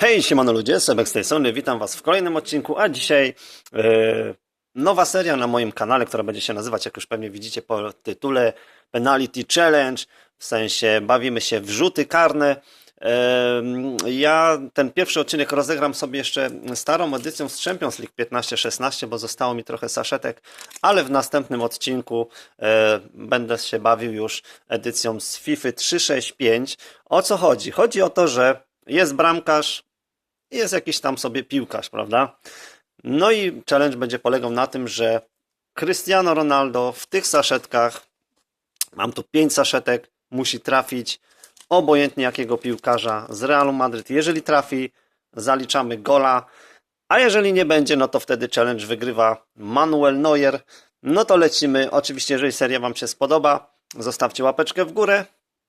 Hej, siemano ludzie, Sebek z tej strony, witam was w kolejnym odcinku, a dzisiaj e, nowa seria na moim kanale, która będzie się nazywać, jak już pewnie widzicie po tytule, Penalty Challenge, w sensie bawimy się w rzuty karne. E, ja ten pierwszy odcinek rozegram sobie jeszcze starą edycją z Champions League 15-16, bo zostało mi trochę saszetek, ale w następnym odcinku e, będę się bawił już edycją z FIFA 365. O co chodzi? Chodzi o to, że jest bramkarz, jest jakiś tam sobie piłkarz, prawda? No i challenge będzie polegał na tym, że Cristiano Ronaldo w tych saszetkach, mam tu pięć saszetek, musi trafić obojętnie jakiego piłkarza z Realu Madryt. Jeżeli trafi, zaliczamy gola, a jeżeli nie będzie, no to wtedy challenge wygrywa Manuel Neuer. No to lecimy. Oczywiście, jeżeli seria Wam się spodoba, zostawcie łapeczkę w górę.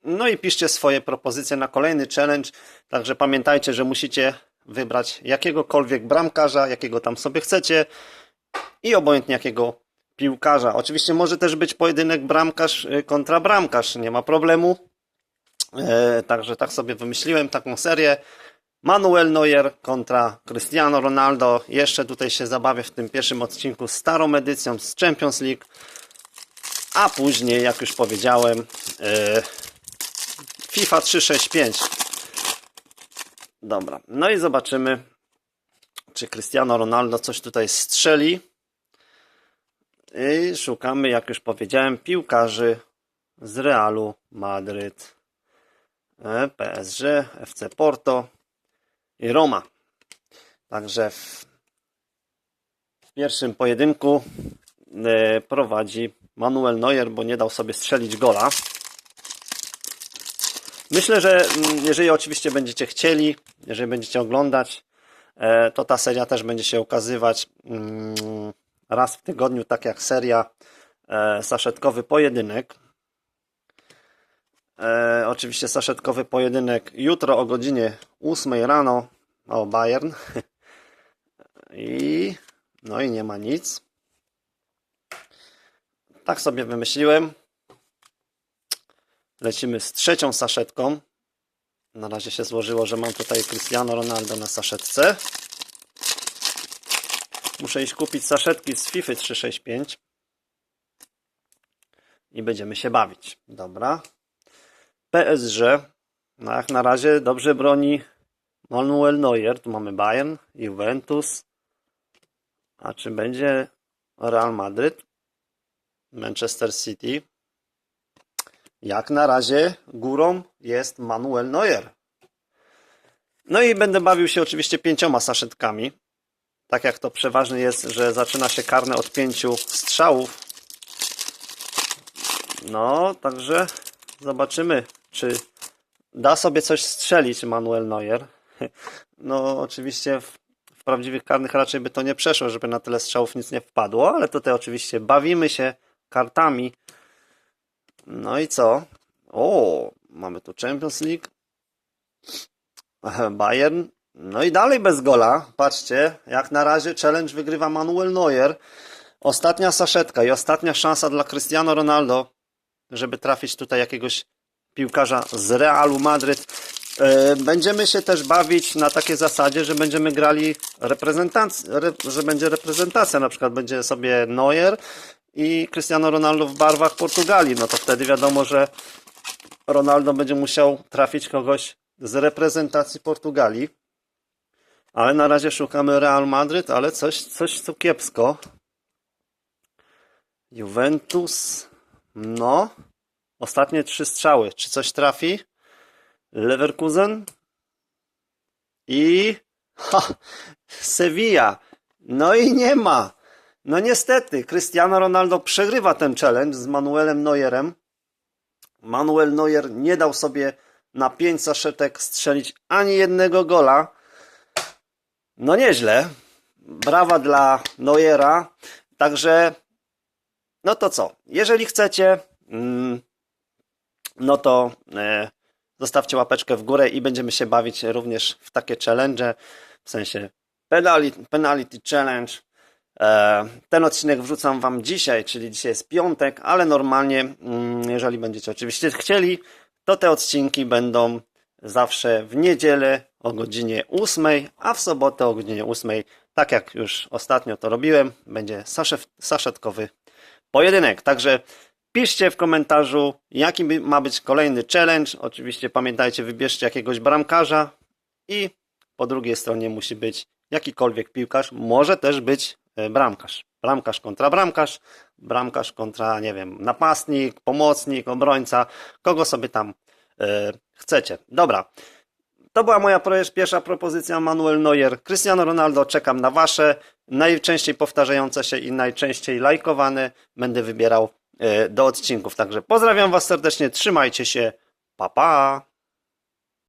No i piszcie swoje propozycje na kolejny challenge. Także pamiętajcie, że musicie wybrać jakiegokolwiek bramkarza, jakiego tam sobie chcecie i obojętnie jakiego piłkarza. Oczywiście może też być pojedynek bramkarz y, kontra bramkarz, nie ma problemu. E, także tak sobie wymyśliłem taką serię. Manuel Neuer kontra Cristiano Ronaldo. Jeszcze tutaj się zabawię w tym pierwszym odcinku starą edycją z Champions League. A później, jak już powiedziałem, e, FIFA 365. Dobra, no i zobaczymy, czy Cristiano Ronaldo coś tutaj strzeli. I szukamy, jak już powiedziałem, piłkarzy z Realu Madryt, e, PSG, FC Porto i Roma. Także w, pierwszym pojedynku e, prowadzi Manuel Neuer, bo nie dał sobie strzelić gola. Myślę, że mm, jeżeli oczywiście będziecie chcieli, jeżeli będziecie oglądać, e, to ta seria też będzie się ukazywać mm, raz w tygodniu, tak jak seria e, Saszetkowy Pojedynek. E, Oczywiście saszetkowy pojedynek jutro o godzinie 8 rano o Bayern. I no i nie ma nic. Tak sobie wymyśliłem. Lecimy z trzecią saszetką. Na razie się złożyło, że mam tutaj Cristiano Ronaldo na saszetce. Muszę iść kupić saszetki z FIFA 365. I będziemy się bawić. Dobra. PSG. No jak na razie dobrze broni Manuel Neuer. Tu mamy Bayern, Juventus. A czy będzie Real Madryt? Manchester City. Jak na razie górą jest Manuel Neuer. No i będę bawił się oczywiście pięcioma saszetkami. Tak jak to przeważnie jest, że zaczyna się karne od pięciu strzałów. No, także zobaczymy, czy da sobie coś strzelić Manuel Neuer. No, oczywiście w, w prawdziwych karnych raczej by to nie przeszło, żeby na tyle strzałów nic nie wpadło, ale tutaj oczywiście bawimy się kartami. No i co? O, mamy tu Champions League. Bayern. No i dalej bez gola. Patrzcie, jak na razie challenge wygrywa Manuel Neuer. Ostatnia saszetka i ostatnia szansa dla Cristiano Ronaldo, żeby trafić tutaj jakiegoś piłkarza z Realu Madryt. E, Będziemy się też bawić na takiej zasadzie, że będziemy grali reprezentację, że będzie reprezentacja, na przykład będzie sobie Neuer i Cristiano Ronaldo w barwach Portugalii. No to wtedy wiadomo, że Ronaldo będzie musiał trafić kogoś z reprezentacji Portugalii. Ale na razie szukamy Real Madryt, ale coś, coś tu kiepsko. Juventus. No. Ostatnie trzy strzały. Czy coś trafi? Leverkusen. I ha, Sevilla. No i nie ma. No niestety, Cristiano Ronaldo przegrywa ten challenge z Manuelem Neuerem. Manuel Neuer nie dał sobie na 5 saszetek strzelić ani jednego gola. No nieźle. Brawa dla Neuera. Także, no to co? Jeżeli chcecie, mm, no to e, zostawcie łapeczkę w górę i będziemy się bawić również w takie challenge, w sensie penalty, penalty challenge. E, Ten odcinek wrzucam Wam dzisiaj, czyli dzisiaj jest piątek, ale normalnie, mm, jeżeli będziecie oczywiście chcieli, to te odcinki będą zawsze w niedzielę o godzinie 8, a w sobotę o godzinie 8, tak jak już ostatnio to robiłem, będzie saszetkowy pojedynek. Także piszcie w komentarzu, jaki ma być kolejny challenge. Oczywiście pamiętajcie, wybierzcie jakiegoś bramkarza i po drugiej stronie musi być jakikolwiek piłkarz. Może też być bramkarz. Bramkarz kontra bramkarz, bramkarz kontra, nie wiem, napastnik, pomocnik, obrońca, kogo sobie tam e, chcecie. Dobra. To była moja pierwsza propozycja, Manuel Neuer, Cristiano Ronaldo, czekam na wasze, najczęściej powtarzające się i najczęściej lajkowane będę wybierał e, do odcinków. Także pozdrawiam was serdecznie, trzymajcie się, pa pa!